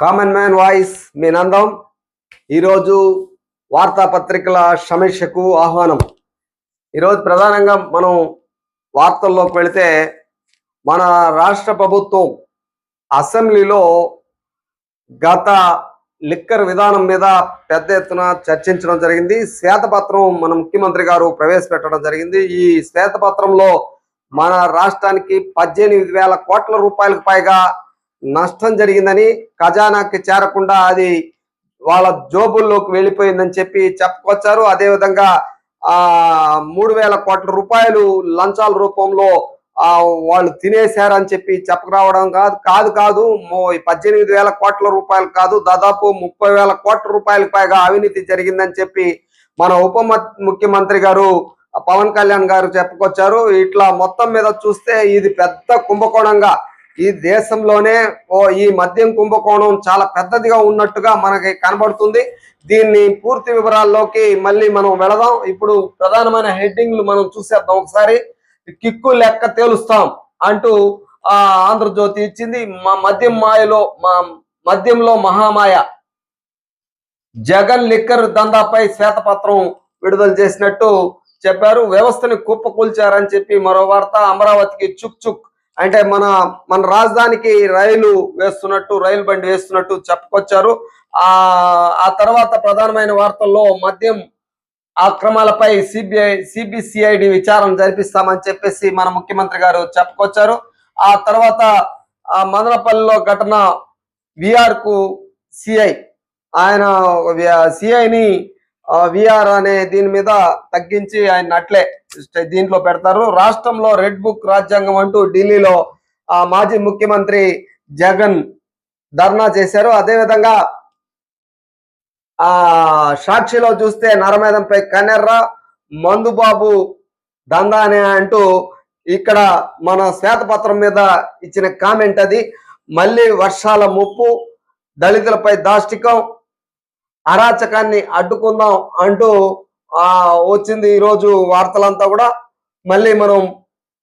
Common man voice మీ నందం. ఈరోజు వార్తాపత్రికల సమీక్షకు ఆహ్వానం. ఈరోజు ప్రధానంగా మనం వార్తల్లోకి వెళితే మన రాష్ట్ర ప్రభుత్వం అసెంబ్లీలో గత లిక్కర్ విధానం మీద పెద్ద ఎత్తున చర్చించడం జరిగింది. శ్వేతపత్రం మన ముఖ్యమంత్రి గారు ప్రవేశపెట్టడం జరిగింది. ఈ శ్వేతపత్రంలో మన రాష్ట్రానికి పద్దెనిమిది వేల కోట్ల రూపాయలకు పైగా నష్టం జరిగిందని ఖజానాకి చేరకుండా అది వాళ్ళ జోబుల్లోకి వెళ్ళిపోయిందని చెప్పి చెప్పుకొచ్చారు. అదేవిధంగా ఆ మూడు వేల కోట్ల రూపాయలు లంచాల రూపంలో ఆ వాళ్ళు తినేశారని చెప్పి చెప్పరావడం కాదు కాదు కాదు. పద్దెనిమిది వేల కోట్ల రూపాయలు కాదు. దాదాపు ముప్పై వేల కోట్ల రూపాయలకు పైగా అవినీతి జరిగిందని చెప్పి మన ఉప ముఖ్యమంత్రి గారు పవన్ కళ్యాణ్ గారు చెప్పుకొచ్చారు. ఇట్లా మొత్తం మీద చూస్తే ఇది పెద్ద కుంభకోణంగా ఈ దేశంలోనే ఓ ఈ మద్యం కుంభకోణం చాలా పెద్దదిగా ఉన్నట్టుగా మనకి కనబడుతుంది. దీన్ని పూర్తి వివరాల్లోకి మళ్ళీ మనం వెళదాం. ఇప్పుడు ప్రధానమైన హెడ్డింగ్లు మనం చూసేద్దాం ఒకసారి. కిక్కు లెక్క తేలుస్తాం అంటూ ఆ ఆంధ్రజ్యోతి ఇచ్చింది. మా మద్యం మాయలో మా మద్యంలో మహామాయ. జగన్ లిక్కర్ దందాపై శ్వేతపత్రం విడుదల చేసినట్టు చెప్పారు. వ్యవస్థని కుప్పకూల్చారని చెప్పి మరో వార్త. అమరావతికి చుక్ చుక్. అంటే మన మన రాజధానికి రైలు వేస్తున్నట్టు రైలు బండి వేస్తున్నట్టు చెప్పుకొచ్చారు. ఆ ఆ తర్వాత ప్రధానమైన వార్తల్లో మద్యం అక్రమాలపై సిబిఐ సిబిసిఐడి విచారణ జరిపిస్తామని చెప్పేసి మన ముఖ్యమంత్రి గారు చెప్పుకొచ్చారు. ఆ తర్వాత ఆ మదనపల్లిలో ఘటన విఆర్కు సిఐ ఆయన సిఐని విఆర్ అనే దీని మీద తగ్గించి ఆయన అట్లే దీంట్లో పెడతారు. రాష్ట్రంలో రెడ్ బుక్ రాజ్యాంగం అంటూ ఢిల్లీలో ఆ మాజీ ముఖ్యమంత్రి జగన్ ధర్నా చేశారు. అదేవిధంగా ఆ సాక్షిలో చూస్తే నరమేధంపై కన్నెర్ర మందుబాబు దందానే అంటూ ఇక్కడ మన శ్వేతపత్రం మీద ఇచ్చిన కామెంట్ అది. మళ్ళీ వర్షాల ముప్పు దళితులపై దాష్టికం అరాచకాన్ని అడ్డుకుందాం అంటూ వచ్చింది ఈరోజు వార్తలంతా కూడా. మళ్ళీ మనం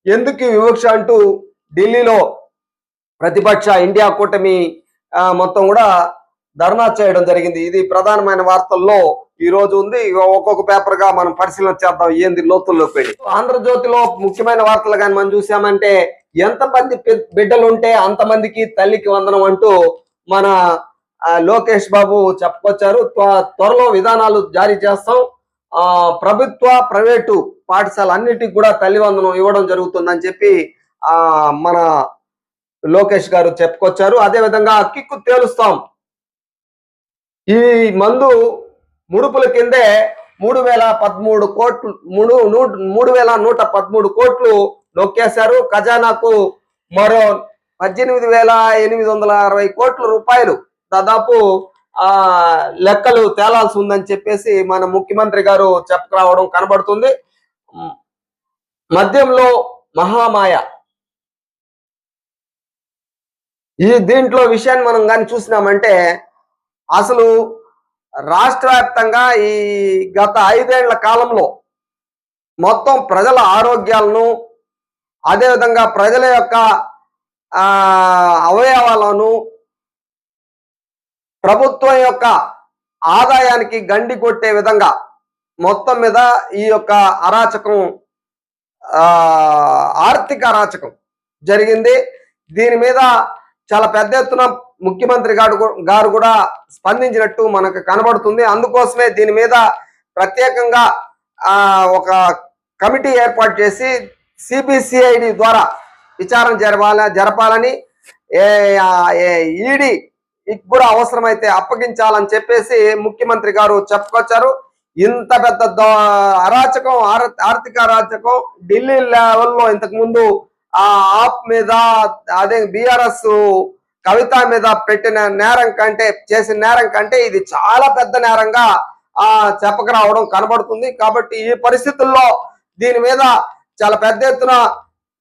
ఎందుకు వివక్ష అంటూ ఢిల్లీలో ప్రతిపక్ష ఇండియా కూటమి మొత్తం కూడా ధర్నా చేయడం జరిగింది. ఇది ప్రధానమైన వార్తల్లో ఈ రోజు ఉంది ఒక్కొక్క పేపర్గా మనం పరిశీలన చేద్దాం. ఏంది లోతుల్లోకి వెళ్ళి. ఆంధ్రజ్యోతిలో ముఖ్యమైన వార్తలు కానీ మనం చూసామంటే ఎంతమంది బిడ్డలుంటే బిడ్డలు ఉంటే అంతమందికి తల్లికి వందనం అంటూ మన లోకేష్ బాబు చెప్పుకొచ్చారు. త్వ- త్వరలో విధానాలు జారీ చేస్తాం. ఆ ప్రభుత్వ ప్రైవేటు పాఠశాల అన్నిటికి కూడా తల్లివందనం ఇవ్వడం జరుగుతుందని చెప్పి ఆ మన లోకేష్ గారు చెప్పుకొచ్చారు. అదే విధంగా కిక్కు తేలుస్తాం. ఈ మందు ముడుపుల కిందే మూడు వేల పదమూడు కోట్లు మూడు నూ- మూడు వేల నూట పదమూడు కోట్లు నొక్కేశారు. ఖజానాకు మరో పద్దెనిమిది వేల ఎనిమిది వందల అరవై కోట్ల రూపాయలు దాదాపు ఆ లెక్కలు తేలాల్సి ఉందని చెప్పేసి మన ముఖ్యమంత్రి గారు చెప్పరావడం కనబడుతుంది. మద్యంలో మహామాయ. ఈ దీంట్లో విషయాన్ని మనం కానీ చూసినామంటే అసలు రాష్ట్ర వ్యాప్తంగా ఈ గత ఐదేళ్ళ కాలంలో మొత్తం ప్రజల ఆరోగ్యాలను అదేవిధంగా ప్రజల యొక్క అవయవాలను ప్రభుత్వం యొక్క ఆదాయానికి గండి కొట్టే విధంగా మొత్తం మీద ఈ యొక్క అరాచకం ఆర్థిక అరాచకం జరిగింది. దీని మీద చాలా పెద్ద ఎత్తున ముఖ్యమంత్రి గారు గారు కూడా స్పందించినట్టు మనకు కనబడుతుంది. అందుకోసమే దీని మీద ప్రత్యేకంగా ఒక కమిటీ ఏర్పాటు చేసి సిబిసిఐడి ద్వారా విచారణ జరపాల జరపాలని ఈడీ కూడా అవసరమైతే అప్పగించాలని చెప్పేసి ముఖ్యమంత్రి గారు చెప్పుకొచ్చారు. ఇంత పెద్ద అరాచకం ఆర్థిక అరాచకం ఢిల్లీ లెవెల్లో ఇంతకు ముందు ఆ ఆప్ మీద అదే బిఆర్ఎస్ కవిత మీద పెట్టిన నేరం కంటే చేసిన నేరం కంటే ఇది చాలా పెద్ద నేరంగా ఆ చెప్పకరావడం కనబడుతుంది. కాబట్టి ఈ పరిస్థితుల్లో దీని మీద చాలా పెద్ద ఎత్తున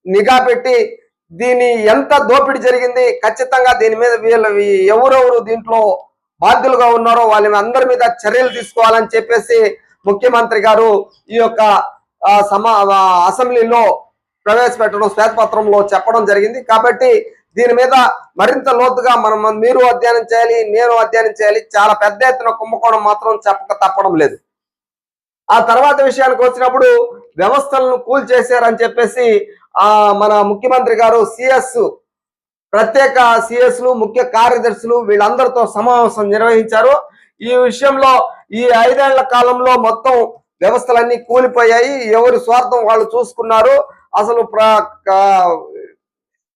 నిఘా పెట్టి దీని ఎంత దోపిడీ జరిగింది ఖచ్చితంగా దీని మీద వీళ్ళు ఎవరెవరు దీంట్లో బాధ్యులుగా ఉన్నారో వాళ్ళ అందరి మీద చర్యలు తీసుకోవాలని చెప్పేసి ముఖ్యమంత్రి గారు ఈ యొక్క సమా అసెంబ్లీలో ప్రవేశపెట్టడం శ్వేతపత్రంలో చెప్పడం జరిగింది. కాబట్టి దీని మీద మరింత లోతుగా మనం మీరు అధ్యయనం చేయాలి నేను అధ్యయనం చేయాలి చాలా పెద్ద ఎత్తున కుంభకోణం మాత్రం చెప్పక తప్పడం లేదు. ఆ తర్వాత విషయానికి వచ్చినప్పుడు వ్యవస్థలను కూల్ చేశారని చెప్పేసి మన ముఖ్యమంత్రి గారు సిఎస్ ప్రత్యేక సిఎస్లు ముఖ్య కార్యదర్శులు వీళ్ళందరితో సమావేశం నిర్వహించారు. ఈ విషయంలో ఈ ఐదేళ్ళ కాలంలో మొత్తం వ్యవస్థలన్నీ కూలిపోయాయి. ఎవరి స్వార్థం వాళ్ళు చూసుకున్నారు. అసలు ప్ర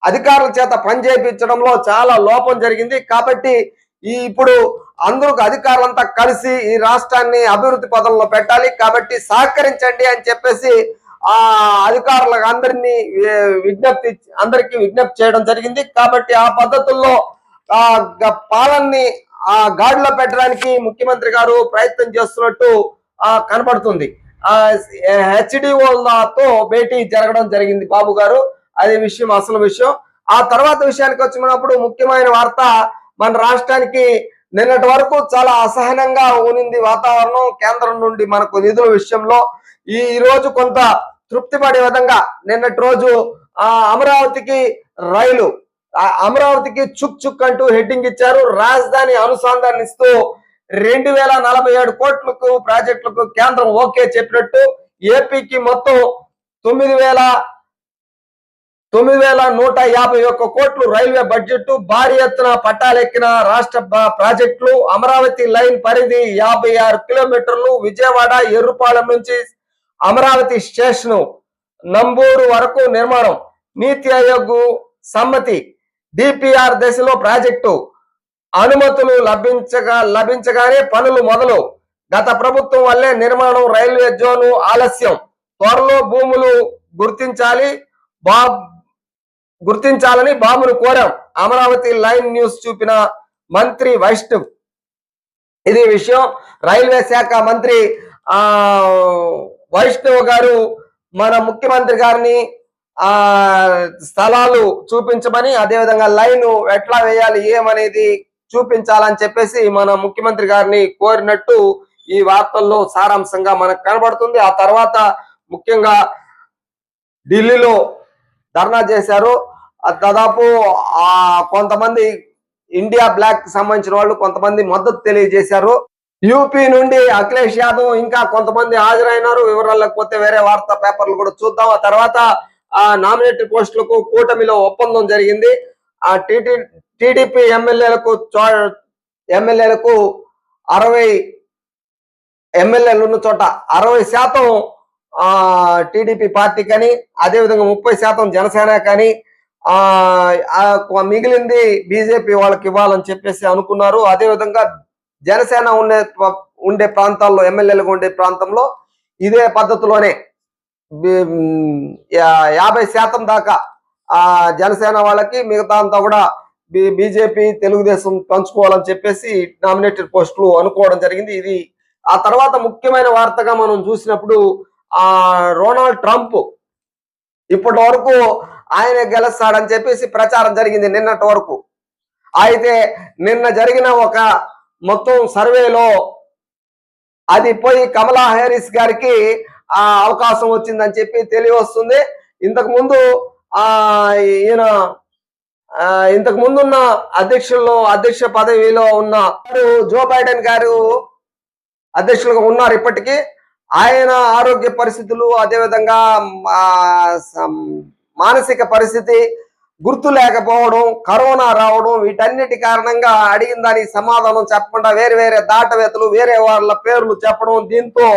అధికారుల చేత పనిచేయించడంలో చాలా లోపం జరిగింది. కాబట్టి ఈ ఇప్పుడు అందరూ అధికారులంతా కలిసి ఈ రాష్ట్రాన్ని అభివృద్ధి పదంలో పెట్టాలి. కాబట్టి సహకరించండి అని చెప్పేసి ఆ అధికారులకు అందరినీ విజ్ఞప్తి అందరికీ విజ్ఞప్తి చేయడం జరిగింది. కాబట్టి ఆ పద్ధతుల్లో ఆ పాలనని ఆ గాడిలో పెట్టడానికి ముఖ్యమంత్రి గారు ప్రయత్నం చేస్తున్నట్టు కనపడుతుంది కనబడుతుంది. ఆ హెచ్డిఓలతో భేటీ జరగడం జరిగింది బాబు గారు. అది విషయం అసలు విషయం. ఆ తర్వాత విషయానికి వచ్చినప్పుడు ముఖ్యమైన వార్త మన రాష్ట్రానికి నిన్నటి వరకు చాలా అసహనంగా ఉనింది వాతావరణం కేంద్రం నుండి మనకు నిధుల విషయంలో. ఈ రోజు కొంత తృప్తి పడే విధంగా నిన్నటి రోజు ఆ అమరావతికి రైలు అమరావతికి చుక్ చుక్ అంటూ హెడ్డింగ్ ఇచ్చారు. రాజధాని అనుసంధానిస్తూ రెండు వేల నలభై ఏడు కోట్లకు ప్రాజెక్టులకు కేంద్రం ఓకే చెప్పినట్టు. ఏపీకి మొత్తం తొమ్మిది వేల తొమ్మిది వేల నూట యాభై ఒక్క కోట్లు రైల్వే బడ్జెట్ భారీ ఎత్తున పట్టాలెక్కిన రాష్ట్ర ప్రాజెక్టులు అమరావతి లైన్ పరిధి యాభై ఆరు కిలోమీటర్లు విజయవాడ ఎర్రుపాలెం నుంచి అమరావతి స్టేషన్ నంబూరు వరకు నిర్మాణం. నీతి ఆయోగ్ సమ్మతి. డిపిఆర్ దశలో ప్రాజెక్టు అనుమతులు లభించగా లభించగానే పనులు మొదలు. గత ప్రభుత్వం వల్లే నిర్మాణం రైల్వే జోను ఆలస్యం. త్వరలో భూములు గుర్తించాలి. బాబ్ గుర్తించాలని బాబును కోరాం. అమరావతి లైన్ న్యూస్ చూపిన మంత్రి వైష్ణవ్. ఇది విషయం రైల్వే శాఖ మంత్రి ఆ వైష్ణవ్ గారు మన ముఖ్యమంత్రి గారిని ఆ స్థలాలు చూపించమని అదేవిధంగా లైన్ ఎట్లా వేయాలి ఏమనేది చూపించాలని చెప్పేసి మన ముఖ్యమంత్రి గారిని కోరినట్టు ఈ వార్తల్లో సారాంశంగా మనకు కనబడుతుంది. ఆ తర్వాత ముఖ్యంగా ఢిల్లీలో ధర్నా చేశారు. దాదాపు ఆ కొంతమంది ఇండియా బ్లాక్ సంబంధించిన వాళ్ళు కొంతమంది మద్దతు తెలియజేశారు. యూపీ నుండి అఖిలేష్ యాదవ్ ఇంకా కొంతమంది హాజరైనారు. వివరాలకు పోతే వేరే వార్తా పేపర్లు కూడా చూద్దాం. ఆ తర్వాత ఆ నామినేటెడ్ పోస్టులకు కూటమిలో ఒప్పందం జరిగింది. ఆ టీటీ టీడీపీ ఎమ్మెల్యేలకు ఎమ్మెల్యేలకు అరవై ఎమ్మెల్యేలు ఉన్న చోట అరవై శాతం టీడీపీ పార్టీ కానీ అదేవిధంగా ముప్పై శాతం జనసేన కానీ మిగిలింది బీజేపీ వాళ్ళకి ఇవ్వాలని చెప్పేసి అనుకున్నారు. అదేవిధంగా జనసేన ఉండే ఉండే ప్రాంతాల్లో ఎమ్మెల్యేలుగా ఉండే ప్రాంతంలో ఇదే పద్ధతిలోనే యాభై శాతం దాకా ఆ జనసేన వాళ్ళకి మిగతా అంతా కూడా బి- బీజేపీ తెలుగుదేశం పంచుకోవాలని చెప్పేసి నామినేటెడ్ పోస్టులు అనుకోవడం జరిగింది. ఇది ఆ తర్వాత ముఖ్యమైన వార్తగా మనం చూసినప్పుడు ఆ రొనాల్డ్ ట్రంప్ ఇప్పటి వరకు ఆయన గెలుస్తాడని చెప్పేసి ప్రచారం జరిగింది నిన్నటి వరకు. అయితే నిన్న జరిగిన ఒక మొత్తం సర్వేలో అది పోయి కమలా హ్యారిస్ గారికి ఆ అవకాశం వచ్చిందని చెప్పి తెలియవస్తుంది. ఇంతకు ముందు ఆ ఈయన ఇంతకు ముందున్న అధ్యక్షుల్లో అధ్యక్ష పదవిలో ఉన్న జో బైడెన్ గారు అధ్యక్షులుగా ఉన్నారు ఇప్పటికీ. ఆయన ఆరోగ్య పరిస్థితులు అదేవిధంగా మానసిక పరిస్థితి గుర్తు లేకపోవడం కరోనా రావడం వీటన్నిటి కారణంగా అడిగిన దానికి సమాధానం చెప్పకుండా వేరే వేరే దాటవేతలు వేరే వాళ్ళ పేర్లు చెప్పడం దీంతో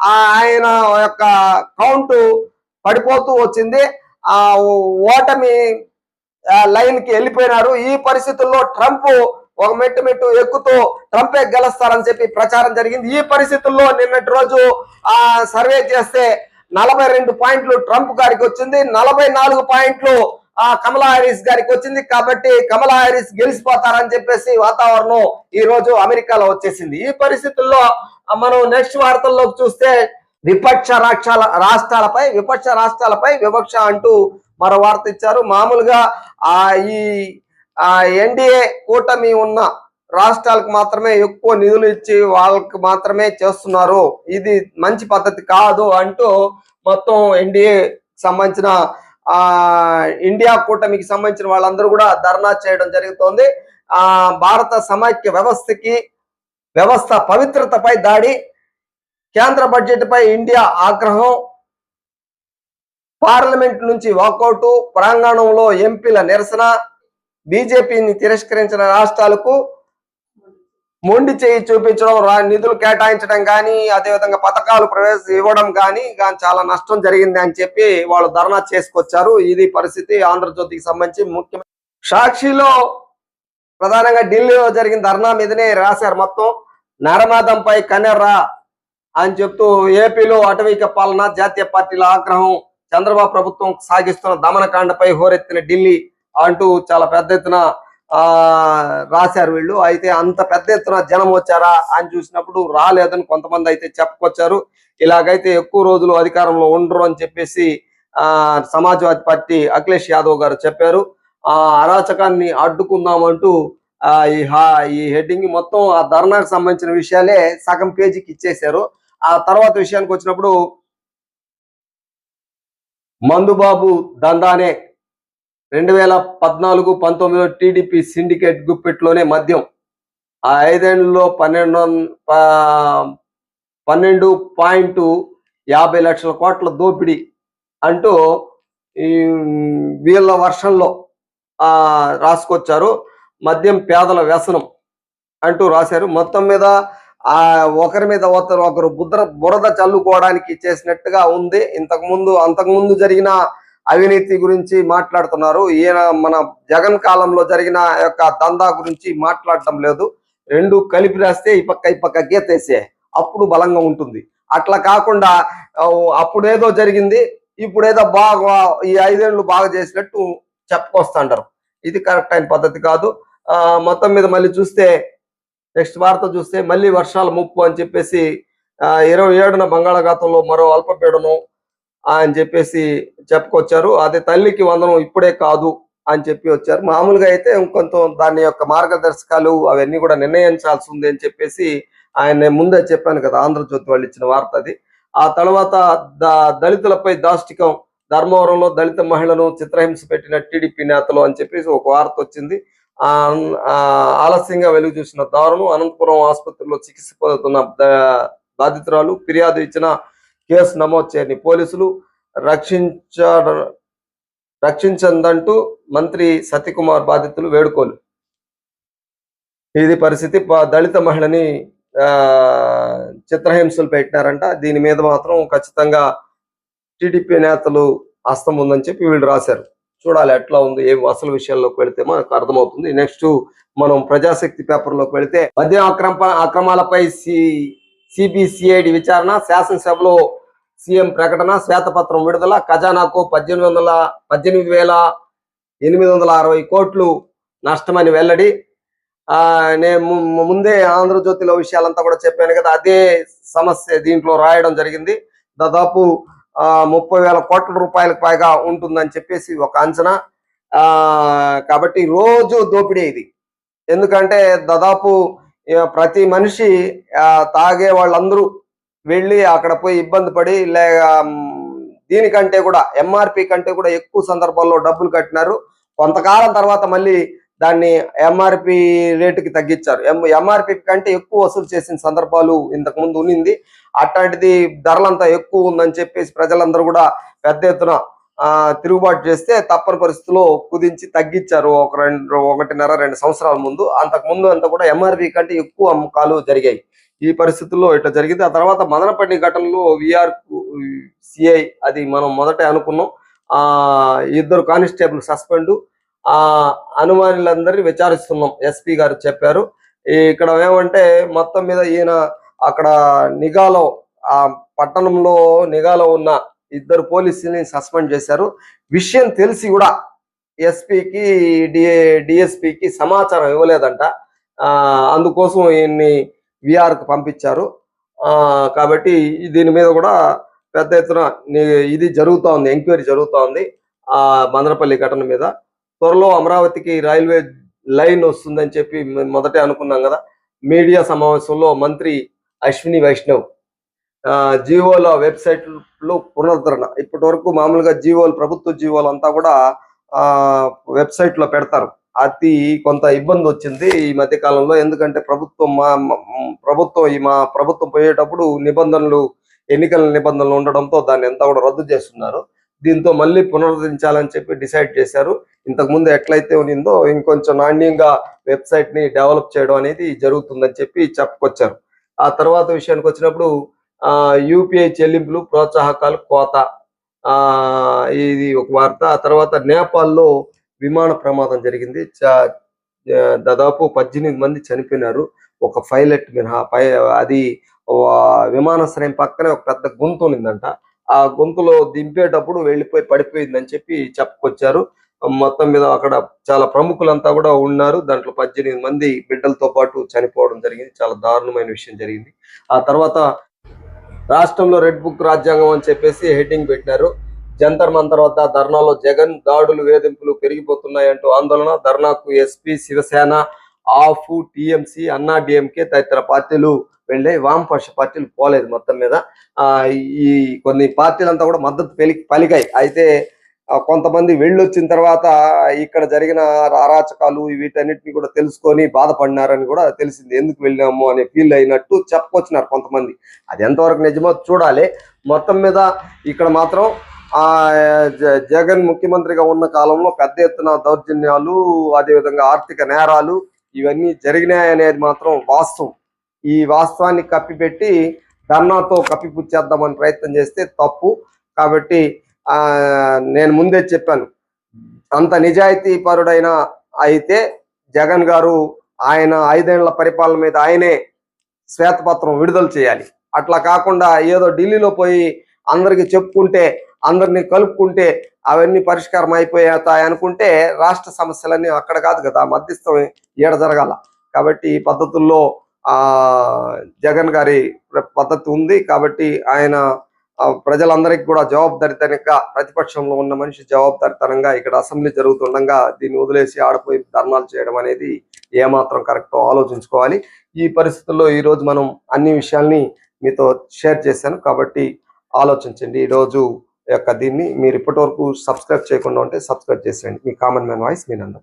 ఆయన యొక్క కౌంటు పడిపోతూ వచ్చింది. ఆ ఓటమి లైన్కి వెళ్ళిపోయినారు. ఈ పరిస్థితుల్లో ట్రంప్ ఒక మెట్టు మెట్టు ఎక్కుతూ ట్రంపే గెలుస్తారని చెప్పి ప్రచారం జరిగింది. ఈ పరిస్థితుల్లో నిన్నటి రోజు ఆ సర్వే చేస్తే నలభై రెండు పాయింట్లు ట్రంప్ గారికి వచ్చింది. నలభై నాలుగు పాయింట్లు ఆ కమలా హారిస్ గారికి వచ్చింది. కాబట్టి కమలా హారిస్ గెలిచిపోతారని చెప్పేసి వాతావరణం ఈ రోజు అమెరికాలో వచ్చేసింది. ఈ పరిస్థితుల్లో మనం నెక్స్ట్ వార్తల్లోకి చూస్తే విపక్ష రాష్ట్రాల రాష్ట్రాలపై విపక్ష రాష్ట్రాలపై వివక్ష అంటూ మరో వార్త ఇచ్చారు. మామూలుగా ఆ ఈ ఎన్డీఏ కూటమి ఉన్న రాష్ట్రాలకు మాత్రమే ఎక్కువ నిధులు ఇచ్చి వాళ్ళకి మాత్రమే చేస్తున్నారు. ఇది మంచి పద్ధతి కాదు అంటూ మొత్తం ఎన్డీఏ సంబంధించిన ఆ ఇండియా కూటమికి సంబంధించిన వాళ్ళందరూ కూడా ధర్నా చేయడం జరుగుతోంది. ఆ భారత సమైక్య వ్యవస్థకి వ్యవస్థ పవిత్రతపై దాడి కేంద్ర బడ్జెట్ పై ఇండియా ఆగ్రహం పార్లమెంట్ నుంచి వాకౌట్ ప్రాంగణంలో ఎంపీల నిరసన బీజేపీని తిరస్కరించిన రాష్ట్రాలకు మొండి చేయి చూపించడం నిధులు కేటాయించడం కానీ అదేవిధంగా పథకాలు ప్రవేశ ఇవ్వడం కానీ కానీ చాలా నష్టం జరిగింది అని చెప్పి వాళ్ళు ధర్నా చేసుకొచ్చారు. ఇది పరిస్థితి ఆంధ్రజ్యోతికి సంబంధించి ముఖ్యమైన సాక్షిలో ప్రధానంగా ఢిల్లీలో జరిగిన ధర్నా మీదనే రాశారు మొత్తం. నరమాదంపై కనెర్రా అని చెప్తూ ఏపీలో అటవీక పాలన జాతీయ పార్టీల ఆగ్రహం చంద్రబాబు ప్రభుత్వం సాగిస్తున్న దమనకాండపై హోరెత్తిన ఢిల్లీ అంటూ చాలా పెద్ద ఎత్తున ఆ రాశారు వీళ్ళు. అయితే అంత పెద్ద ఎత్తున జనం వచ్చారా అని చూసినప్పుడు రాలేదని కొంతమంది అయితే చెప్పుకొచ్చారు. ఇలాగైతే ఎక్కువ రోజులు అధికారంలో ఉండరు అని చెప్పేసి ఆ సమాజ్వాదీ పార్టీ అఖిలేష్ యాదవ్ గారు చెప్పారు. ఆ అరాచకాన్ని అడ్డుకుందామంటూ ఆ ఈ హా- ఈ హెడ్డింగ్ మొత్తం ఆ ధర్నాకు సంబంధించిన విషయాలే సగం పేజీకి ఇచ్చేశారు. ఆ తర్వాత విషయానికి వచ్చినప్పుడు మందుబాబు దందానే రెండు వేల పద్నాలుగు పంతొమ్మిదిలో టీడీపీ సిండికేట్ గుప్పెట్లోనే మద్యం. ఆ ఐదేళ్ళలో పన్నెండు పన్నెండు పాయింట్ యాభై లక్షల కోట్ల దోపిడీ అంటూ ఈ వీళ్ళ వర్షంలో ఆ రాసుకొచ్చారు. మద్యం పేదల వ్యసనం అంటూ రాశారు. మొత్తం మీద ఆ ఒకరి మీద ఒకరు ఒకరు బుద్ర బురద చల్లుకోవడానికి చేసినట్టుగా ఉంది. ఇంతకు ముందు అంతకు ముందు జరిగిన అవినీతి గురించి మాట్లాడుతున్నారు. ఈయన మన జగన్ కాలంలో జరిగిన యొక్క దందా గురించి మాట్లాడటం లేదు. రెండు కలిపి రాస్తే ఈ పక్క ఈ పక్క గీతేసే. అప్పుడు బలంగా ఉంటుంది. అట్లా కాకుండా అప్పుడేదో జరిగింది. ఇప్పుడేదో బాగా ఈ ఐదేళ్ళు బాగా చేసినట్టు చెప్పుకొస్తాంటారు. ఇది కరెక్ట్ అయిన పద్ధతి కాదు. మొత్తం మీద మళ్ళీ చూస్తే నెక్స్ట్ వార్త చూస్తే మళ్ళీ వర్షాలు ముప్పు అని చెప్పేసి ఇరవై ఏడున బంగాళాఖాతంలో మరో అల్పపీడనం అని చెప్పేసి చెప్పుకొచ్చారు. అదే తల్లికి వందనం ఇప్పుడే కాదు అని చెప్పి వచ్చారు. మామూలుగా అయితే ఇంకొంత దాని యొక్క మార్గదర్శకాలు అవన్నీ కూడా నిర్ణయించాల్సి ఉంది అని చెప్పేసి ఆయన ముందే చెప్పాను కదా ఆంధ్రజ్యోతి వాళ్ళు ఇచ్చిన వార్త అది. ఆ తర్వాత దళితులపై దాష్టికం ధర్మవరంలో దళిత మహిళను చిత్రహింస పెట్టిన టీడీపీ నేతలు అని చెప్పేసి ఒక వార్త వచ్చింది. ఆ ఆలస్యంగా వెలుగు చూసిన దారుణం అనంతపురం ఆసుపత్రిలో చికిత్స పొందుతున్న బాధితురాలు ఫిర్యాదు ఇచ్చిన కేసు నమోదు చేయని పోలీసులు రక్షించ రక్షించందంటూ మంత్రి సత్యకుమార్ బాధితులు వేడుకోలు. ఇది పరిస్థితి. దళిత మహిళని చిత్రహింసలు పెట్టినారంట. దీని మీద మాత్రం ఖచ్చితంగా టీడీపీ నేతలు హస్తం ఉందని చెప్పి వీళ్ళు రాశారు. చూడాలి ఎట్లా ఉంది ఏం అసలు విషయాల్లోకి వెళితే మనకు అర్థమవుతుంది. నెక్స్ట్ మనం ప్రజాశక్తి పేపర్లోకి వెళితే మద్యం అక్రమ అక్రమాలపై సి సిబిసిఐడి విచారణ శాసనసభలో సీఎం ప్రకటన శ్వేతపత్రం విడుదల ఖజానాకు పద్దెనిమిది వందల పద్దెనిమిది వేల ఎనిమిది వందల అరవై కోట్లు నష్టమని వెల్లడి. ఆ నేను ము- ముందే ఆంధ్రజ్యోతిలో విషయాలంతా కూడా చెప్పాను కదా అదే సమస్య దీంట్లో రాయడం జరిగింది. దాదాపు ముప్పై వేల కోట్ల రూపాయలకు పైగా ఉంటుందని చెప్పేసి ఒక అంచనా. కాబట్టి రోజు దోపిడీ ఇది. ఎందుకంటే దాదాపు ప్రతి మనిషి తాగే వాళ్ళందరూ వెళ్ళి అక్కడ పోయి ఇబ్బంది పడి లే దీనికంటే కూడా ఎంఆర్పి కంటే కూడా ఎక్కువ సందర్భాల్లో డబ్బులు కట్టినారు. కొంతకాలం తర్వాత మళ్ళీ దాన్ని ఎంఆర్పి రేటుకి తగ్గించారు. ఎంఆర్పి కంటే ఎక్కువ వసూలు చేసిన సందర్భాలు ఇంతకు ముందు ఉన్నింది. అట్లాంటిది ధరలంతా ఎక్కువ ఉందని చెప్పేసి ప్రజలందరూ కూడా పెద్ద ఎత్తున తిరుగుబాటు చేస్తే తప్పని పరిస్థితుల్లో కుదించి తగ్గించారు ఒక రెండు ఒకటిన్నర రెండు సంవత్సరాల ముందు. అంతకు ముందు అంతా కూడా ఎంఆర్పి కంటే ఎక్కువ అమ్మకాలు జరిగాయి. ఈ పరిస్థితుల్లో ఇట్లా జరిగింది. ఆ తర్వాత మదనపల్లి ఘటనలో విఆర్ సిఐ అది మనం మొదట అనుకున్నాం. ఆ ఇద్దరు కానిస్టేబుల్ సస్పెండ్. ఆ అనుమానులందరినీ విచారిస్తున్నాం. ఎస్పీ గారు చెప్పారు. ఇక్కడ ఏమంటే మొత్తం మీద ఈయన అక్కడ నిఘాలో ఆ పట్టణంలో నిఘాలో ఉన్న ఇద్దరు పోలీసుల్ని సస్పెండ్ చేశారు. విషయం తెలిసి కూడా ఎస్పీకి డిఏ డిఎస్పికి సమాచారం ఇవ్వలేదంట. ఆ అందుకోసం ఈయన్ని విఆర్కు పంపించారు. ఆ కాబట్టి దీని మీద కూడా పెద్ద ఎత్తున ఇది జరుగుతా ఉంది ఎంక్వైరీ జరుగుతూ ఉంది ఆ మందరపల్లి ఘటన మీద. త్వరలో అమరావతికి రైల్వే లైన్ వస్తుందని చెప్పి మొదటే అనుకున్నాం కదా. మీడియా సమావేశంలో మంత్రి అశ్విని వైష్ణవ్ జియోల వెబ్సైట్లో పునరుద్ధరణ ఇప్పటి వరకు మామూలుగా జియోలు ప్రభుత్వ జియోలు అంతా కూడా ఆ వెబ్సైట్లో పెడతారు. అది కొంత ఇబ్బంది వచ్చింది ఈ మధ్య కాలంలో. ఎందుకంటే ప్రభుత్వం మా ప్రభుత్వం ఈ మా ప్రభుత్వం పోయేటప్పుడు నిబంధనలు ఎన్నికల నిబంధనలు ఉండడంతో దాన్ని ఎంత కూడా రద్దు చేస్తున్నారు. దీంతో మళ్ళీ పునరుద్ధరించాలని చెప్పి డిసైడ్ చేశారు. ఇంతకు ముందు ఎట్లయితే ఉన్నిందో ఇంకొంచెం నాణ్యంగా వెబ్సైట్ని డెవలప్ చేయడం అనేది జరుగుతుందని చెప్పి చెప్పుకొచ్చారు. ఆ తర్వాత విషయానికి వచ్చినప్పుడు యూపీఐ చెల్లింపులు ప్రోత్సాహకాలు కోత. ఆ ఇది ఒక వార్త. ఆ తర్వాత నేపాల్లో విమాన ప్రమాదం జరిగింది. దాదాపు పద్దెనిమిది మంది చనిపోయినారు. ఒక పైలట్ మినహా పై అది విమానాశ్రయం పక్కనే ఒక పెద్ద గొంతు ఉన్నిందంట. ఆ గొంతులో దింపేటప్పుడు వెళ్ళిపోయి పడిపోయిందని చెప్పి చెప్పుకొచ్చారు. మొత్తం మీద అక్కడ చాలా ప్రముఖులంతా కూడా ఉన్నారు. దాంట్లో పద్దెనిమిది మంది బిడ్డలతో పాటు చనిపోవడం జరిగింది. చాలా దారుణమైన విషయం జరిగింది. ఆ తర్వాత రాష్ట్రంలో రెడ్ బుక్ రాజ్యాంగం అని చెప్పేసి హెడ్డింగ్ పెట్టినారు. జంతర్ మంతర్ వద్ద ధర్నాలో జగన్ దాడులు వేధింపులు పెరిగిపోతున్నాయంటూ ఆందోళన. ధర్నాకు SP Shiv Sena AAP TMC Anna DMK తదితర పార్టీలు వెళ్ళాయి వామపక్ష పార్టీలు పోలేదు మొత్తం మీద. ఆ ఈ కొన్ని పార్టీలంతా కూడా మద్దతు పలికాయి. అయితే కొంతమంది వెళ్ళొచ్చిన తర్వాత ఇక్కడ జరిగిన అరాచకాలు వీటన్నిటిని కూడా తెలుసుకొని బాధపడినారని కూడా తెలిసింది. ఎందుకు వెళ్ళాము అనే ఫీల్ అయినట్టు చెప్పుకొచ్చినారు కొంతమంది. అది ఎంతవరకు నిజమో చూడాలి. మొత్తం మీద ఇక్కడ మాత్రం ఆ జ- జగన్ ముఖ్యమంత్రిగా ఉన్న కాలంలో పెద్ద ఎత్తున దౌర్జన్యాలు అదేవిధంగా ఆర్థిక నేరాలు ఇవన్నీ జరిగినాయనేది మాత్రం వాస్తవం. ఈ వాస్తవాన్ని కప్పిపెట్టి ధర్నాతో కప్పిపుచ్చేద్దామని ప్రయత్నం చేస్తే తప్పు. కాబట్టి నేను ముందే చెప్పాను. అంత నిజాయితీ పరుడైన అయితే జగన్ గారు ఆయన ఐదేళ్ళ పరిపాలన మీద ఆయనే శ్వేతపత్రం విడుదల చేయాలి. అట్లా కాకుండా ఏదో ఢిల్లీలో పోయి అందరికి చెప్పుకుంటే అందరినీ కలుపుకుంటే అవన్నీ పరిష్కారం అయిపోయాతాయి అనుకుంటే రాష్ట్ర సమస్యలన్నీ అక్కడ కాదు కదా మధ్యస్థం ఈడ జరగాల. కాబట్టి ఈ పద్ధతుల్లో ఆ జగన్ గారి పద్ధతి ఉంది కాబట్టి ఆయన ప్రజలందరికీ కూడా జవాబుదారితనంగా ప్రతిపక్షంలో ఉన్న మనిషి జవాబుదారితనంగా ఇక్కడ అసెంబ్లీ జరుగుతుండగా దీన్ని వదిలేసి ఆడపోయి ధర్నాలు చేయడం అనేది ఏమాత్రం కరెక్టో ఆలోచించుకోవాలి. ఈ పరిస్థితుల్లో ఈ రోజు మనం అన్ని విషయాల్ని మీతో షేర్ చేశాను కాబట్టి ఆలోచించండి. ఈ రోజు యొక్క దీన్ని మీరు ఇప్పటి వరకు సబ్స్క్రైబ్ చేయకుండా ఉంటే సబ్స్క్రైబ్ చేసేయండి. మీ కామన్ మ్యాన్ వాయిస్ మీ నందం.